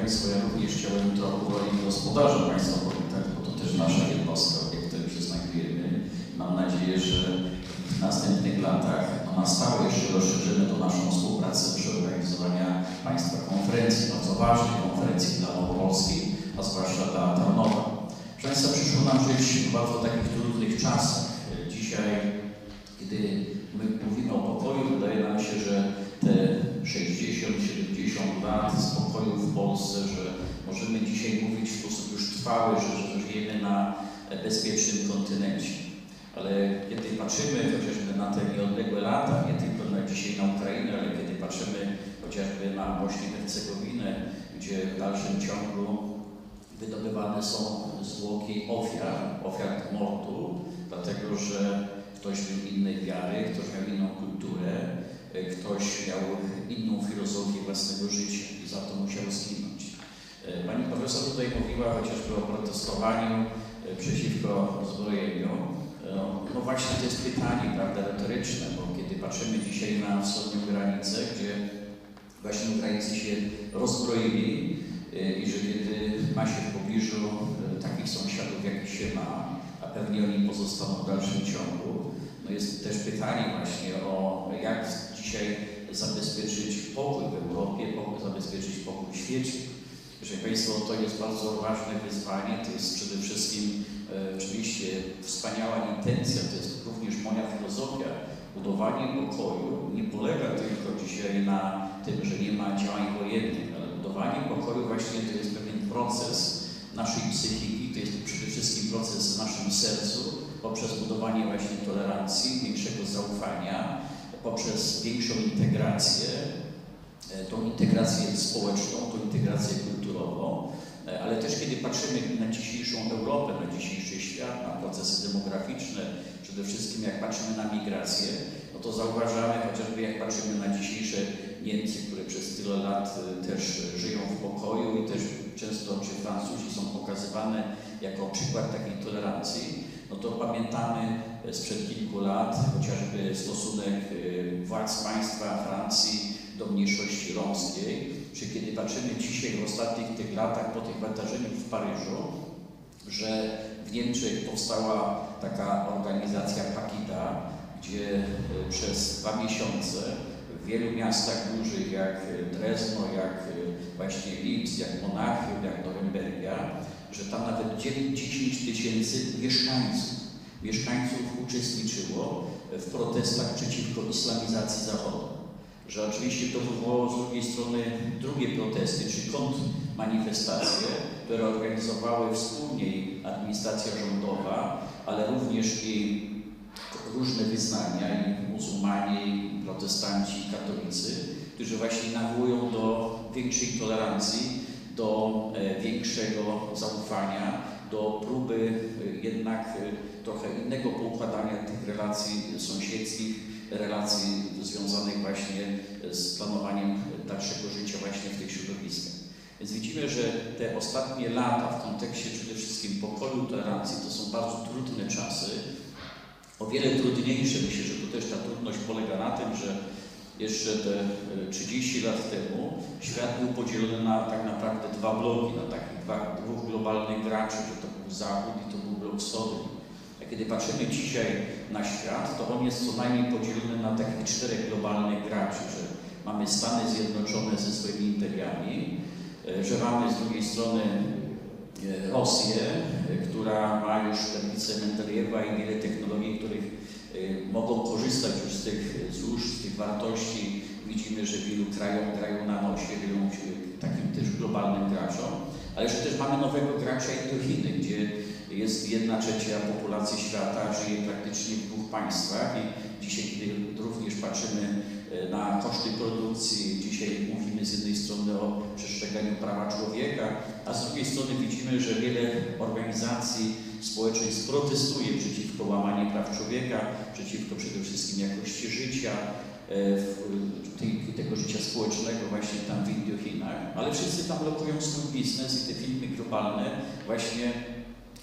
Państwo, ja również chciałem to roli gospodarza państwa powitać, bo to też nasza jednostka, w której się znajdujemy. Mam nadzieję, że w następnych latach na stałe jeszcze rozszerzymy tą naszą współpracę przy organizowaniu państwa konferencji, bardzo ważnej konferencji dla Małopolski, a zwłaszcza dla Tarnowa. Proszę Państwa, przyszło nam żyć w bardzo takich trudnych czasach. Dzisiaj, kiedy my mówimy o pokoju, wydaje nam się, że w Polsce, że możemy dzisiaj mówić w sposób już trwały, że, że żyjemy na bezpiecznym kontynencie. Ale kiedy patrzymy chociażby na te nieodległe lata, nie tylko na dzisiaj na Ukrainę, ale kiedy patrzymy chociażby na Bośnię Hercegowinę, gdzie w dalszym ciągu wydobywane są zwłoki ofiar, ofiar mordu, dlatego że ktoś był innej wiary, ktoś miał inną kulturę, ktoś miał inną filozofię własnego życia i za to musiał zginąć. Pani profesor tutaj mówiła chociażby o protestowaniu przeciwko zbrojeniu. No właśnie to jest pytanie, prawda, retoryczne, bo kiedy patrzymy dzisiaj na wschodnią granicę, gdzie właśnie Ukraińcy się rozbroili i że kiedy ma się w pobliżu takich sąsiadów, jakich się ma, a pewnie oni pozostaną w dalszym ciągu, no jest też pytanie właśnie o jak dzisiaj zabezpieczyć pokój w Europie, zabezpieczyć pokój w świecie. Proszę Państwa, to jest bardzo ważne wyzwanie, to jest przede wszystkim e, oczywiście wspaniała intencja, to jest również moja filozofia. Budowanie pokoju nie polega tylko dzisiaj na tym, że nie ma działań wojennych, ale budowanie pokoju właśnie to jest pewien proces naszej psychiki, to jest przede wszystkim proces w naszym sercu, poprzez budowanie właśnie tolerancji, większego zaufania, poprzez większą integrację, e, tą integrację społeczną, tą integrację kulturową, e, ale też kiedy patrzymy na dzisiejszą Europę, na dzisiejszy świat, na procesy demograficzne, przede wszystkim jak patrzymy na migrację, no to zauważamy chociażby jak patrzymy na dzisiejsze Niemcy, które przez tyle lat e, też żyją w pokoju i też często, czy Francuzi są pokazywane jako przykład takiej tolerancji, no to pamiętamy sprzed kilku lat chociażby stosunek y, władz państwa Francji do mniejszości romskiej, czy kiedy patrzymy dzisiaj w ostatnich tych latach po tych wydarzeniach w Paryżu, że w Niemczech powstała taka organizacja Pakita, gdzie y, przez dwa miesiące w wielu miastach dużych jak Drezno, jak właśnie Linz, jak Monachium, jak Norymberga, że tam nawet 10 tysięcy mieszkańców, mieszkańców uczestniczyło w protestach przeciwko islamizacji Zachodu. Że oczywiście to wywołało z drugiej strony drugie protesty, czy kontrmanifestacje, które organizowały wspólnie administracja rządowa, ale również i różne wyznania, i muzułmanie, i protestanci, i katolicy, którzy właśnie nawołują do większej tolerancji do e, większego zaufania, do próby e, jednak e, trochę innego poukładania tych relacji sąsiedzkich, relacji związanych właśnie z planowaniem dalszego życia właśnie w tych środowiskach. Więc widzimy, że te ostatnie lata w kontekście przede wszystkim pokoju, tolerancji to są bardzo trudne czasy. O wiele trudniejsze, myślę, że tu też ta trudność polega na tym, że jeszcze te 30 e, lat temu świat był podzielony na tak naprawdę dwa bloki, na takich dwa, dwóch globalnych graczy, że to był Zachód i to był blok wschodni. A kiedy patrzymy dzisiaj na świat, to on jest co najmniej podzielony na takich czterech globalnych graczy, że mamy Stany Zjednoczone ze swoimi imperiami, e, że mamy z drugiej strony e, Rosję, która ma już tablicę Mendelejewa i wiele technologii, których mogą korzystać już z tych złóż, z tych wartości. Widzimy, że wielu krajom grają na nosie, wielu takim też globalnym graczom, ale że też mamy nowego gracza Indochiny, gdzie jest jedna trzecia populacji świata, żyje praktycznie w dwóch państwach i dzisiaj, kiedy również patrzymy y, na koszty produkcji, dzisiaj mówimy z jednej strony o przestrzeganiu prawa człowieka, a z drugiej strony widzimy, że wiele organizacji społeczeństw protestuje przeciwko łamaniu praw człowieka, przeciwko przede wszystkim jakości życia, e, tego życia społecznego właśnie tam w Indiochinach, ale wszyscy tam lokują swój biznes i te firmy globalne właśnie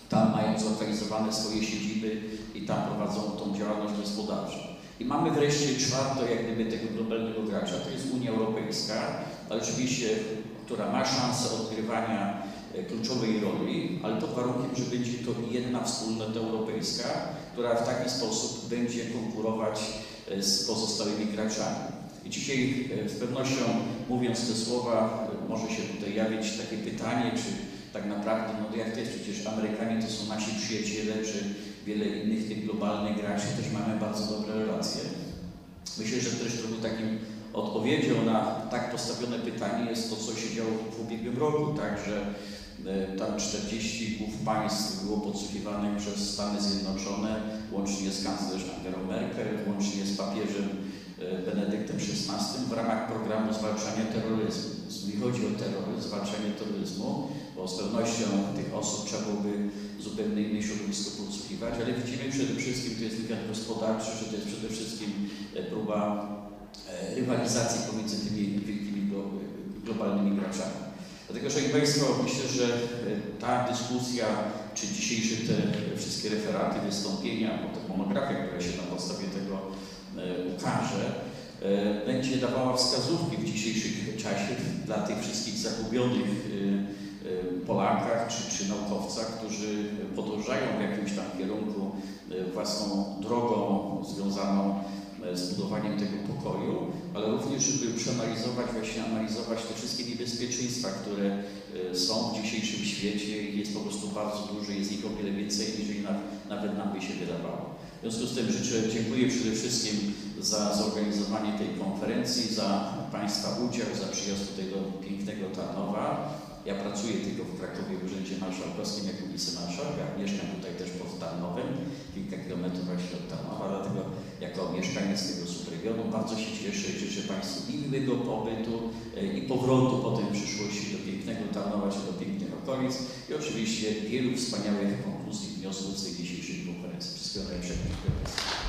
tam mają zorganizowane swoje siedziby i tam prowadzą tą działalność gospodarczą. I mamy wreszcie czwarto jak gdyby tego globalnego gracza, to jest Unia Europejska, oczywiście która ma szansę odgrywania kluczowej roli, ale pod warunkiem, że będzie to jedna wspólnota europejska, która w taki sposób będzie konkurować e, z pozostałymi graczami. I dzisiaj e, z pewnością mówiąc te słowa, e, może się tutaj jawić takie pytanie, czy tak naprawdę, no jak to jest, przecież Amerykanie to są nasi przyjaciele, czy wiele innych tych globalnych graczy, też mamy bardzo dobre relacje. Myślę, że też trochę takim odpowiedzią na tak postawione pytanie jest to, co się działo w ubiegłym roku, tak, że e, tam 40 głów państw było podsłuchiwanych przez Stany Zjednoczone, łącznie z kanclerz Angelą Merkel, łącznie z papieżem e, Benedyktem XVI w ramach programu zwalczania terroryzmu. Nie chodzi o terroryzm, zwalczanie terroryzmu, bo z pewnością tych osób trzeba byłoby zupełnie inne środowisko podsłuchiwać, ale widzimy przede wszystkim, to jest wywiad gospodarczy, że to jest przede wszystkim e, próba e, rywalizacji pomiędzy tymi wielkimi glo- globalnymi graczami. Dlatego, Szanowni Państwo, myślę, że e, ta dyskusja, czy dzisiejsze te wszystkie referaty, wystąpienia, potem monografia, która się na podstawie tego e, ukaże, e, będzie dawała wskazówki w dzisiejszym czasie dla tych wszystkich zagubionych Polakach czy, czy naukowcach, którzy podążają w jakimś tam kierunku własną drogą związaną e, z budowaniem tego pokoju, ale również, żeby przeanalizować, właśnie analizować te wszystkie niebezpieczeństwa, które e, są w dzisiejszym świecie i jest po prostu bardzo dużo, jest ich o wiele więcej, niż na, nawet nam by się wydawało. W związku z tym życzę, dziękuję przede wszystkim za zorganizowanie tej konferencji, za Państwa udział, za przyjazd tutaj do pięknego Tarnowa. Ja pracuję tylko w Krakowie w Urzędzie Marszałkowskim jako wicemarszałek, mieszkam tutaj też pod Tarnowem, kilka kilometrów właśnie od Tarnowa, dlatego jako mieszkaniec tego subregionu bardzo się cieszę i życzę Państwu miłego pobytu e, i powrotu potem w przyszłości do pięknego Tarnowa czy do pięknych okolic i oczywiście wielu wspaniałych konkluzji, wniosków z tej dzisiejszej konferencji. Wszystkiego najlepszego.